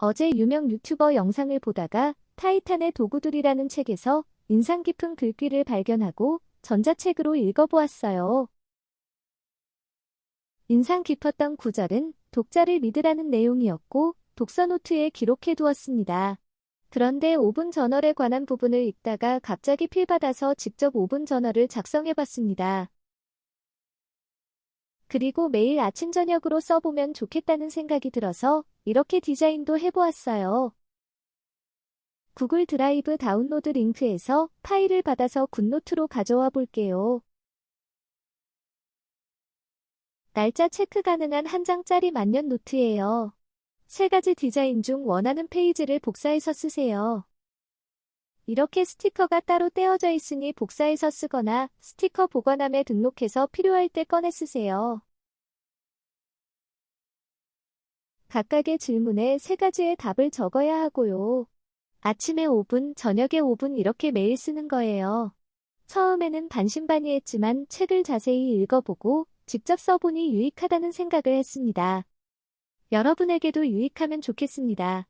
어제 유명 유튜버 영상을 보다가 타이탄의 도구들이라는 책에서 인상 깊은 글귀를 발견하고 전자책으로 읽어보았어요. 인상 깊었던 구절은 독자를 믿으라는 내용이었고 독서 노트에 기록해 두었습니다. 그런데 5분 저널에 관한 부분을 읽다가 갑자기 필받아서 직접 5분 저널을 작성해 봤습니다. 그리고 매일 아침 저녁으로 써보면 좋겠다는 생각이 들어서 이렇게 디자인도 해보았어요. 구글 드라이브 다운로드 링크에서 파일을 받아서 굿노트로 가져와 볼게요. 날짜 체크 가능한 한 장짜리 만년 노트예요. 세 가지 디자인 중 원하는 페이지를 복사해서 쓰세요. 이렇게 스티커가 따로 떼어져 있으니 복사해서 쓰거나 스티커 보관함에 등록해서 필요할 때 꺼내 쓰세요. 각각의 질문에 세 가지의 답을 적어야 하고요. 아침에 5분, 저녁에 5분 이렇게 매일 쓰는 거예요. 처음에는 반신반의했지만 책을 자세히 읽어보고 직접 써보니 유익하다는 생각을 했습니다. 여러분에게도 유익하면 좋겠습니다.